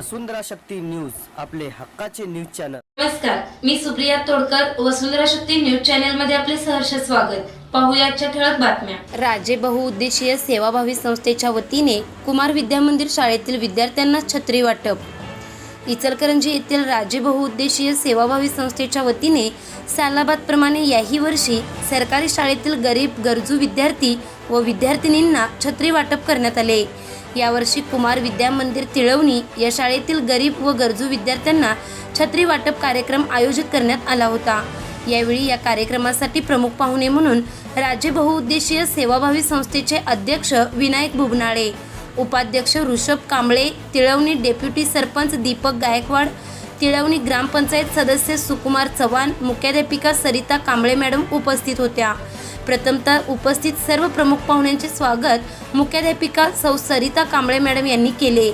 वसुंधरा Shakti news आपले हक्काचे news channel. नमस्कार मी सुप्रिया तोडकर वसुंधरा शक्ती न्यूज चॅनलमध्ये आपले सहर्ष स्वागत. पाहूया आजच्या ठळक बातम्या. राजे बहुउद्देशीय सेवाभावी संस्थेच्या वतीने कुमार विद्यामंदिर शाळेतील विद्यार्थ्यांना छत्री वाटप. इचलकरंजी येथील राजे बहुउद्देशीय सेवाभावी संस्थेच्या वतीने सालाबादप्रमाणे याही वर्षी सरकारी शाळेतील गरीब गरजू विद्यार्थी व विद्यार्थिनींना छत्री वाटप करण्यात आले. यावर्षी कुमार विद्या मंदिर तिळवणी या शाळेतील गरीब व गरजू विद्यार्थ्यांना छत्री वाटप कार्यक्रम आयोजित करण्यात आला होता. यावेळी या कार्यक्रमासाठी प्रमुख पाहुणे म्हणून राज्य बहुउद्देशीय सेवाभावी संस्थेचे अध्यक्ष विनायक बुबनाळे उपाध्यक्ष ऋषभ कांबळे तिळवणी डेप्युटी सरपंच दीपक गायकवाड तिळवणी ग्रामपंचायत सदस्य सुकुमार चव्हाण मुख्याध्यापिका सरिता कांबळे मॅडम उपस्थित होत्या. प्रथमतः उपस्थित सर्व प्रमुख पाहुण्यांचे स्वागत मुख्याध्यापिका सौ सरिता कांबळे मॅडम यांनी केले.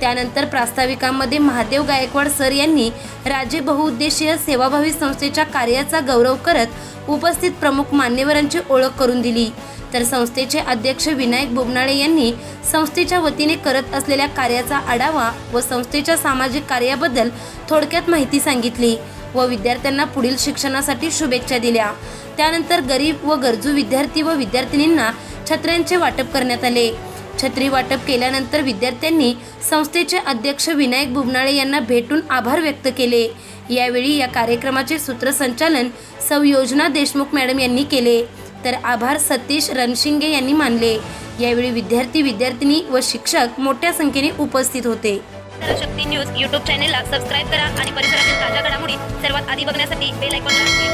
त्यानंतर प्रास्ताविकांमध्ये महादेव गायकवाड सर यांनी राज्य बहुउद्देशीय सेवाभावी संस्थेच्या कार्याचा गौरव करत उपस्थित प्रमुख मान्यवरांची ओळख करून दिली. तर संस्थेचे अध्यक्ष विनायक बोबनाळे यांनी संस्थेच्या वतीने करत असलेल्या कार्याचा आढावा व संस्थेच्या सामाजिक कार्याबद्दल थोडक्यात माहिती सांगितली व विद्यार्थ्यांना पुढील शिक्षणासाठी शुभेच्छा दिल्या. त्यानंतर गरीब व गरजू विद्यार्थी व विद्यार्थिनींना छत्र्यांचे वाटप करण्यात आले. छत्री वाटप केल्यानंतर विद्यार्थ्यांनी संस्थेचे अध्यक्ष विनायक बुबनाळे यांना भेटून आभार व्यक्त केले. यावेळी या कार्यक्रमाचे सूत्रसंचालन सौ योजना देशमुख मॅडम यांनी केले. तर आभार सतीश रणशिंगे यांनी मानले. यावेळी विद्यार्थी विद्यार्थिनी व शिक्षक मोठ्या संख्येने उपस्थित होते. शक्ती न्यूज यूट्यूब चॅनेलला सबस्क्राईब करा आणि परिसरातील ताज्या घडामोडी सर्वात आधी बघण्यासाठी बेल आयकॉनला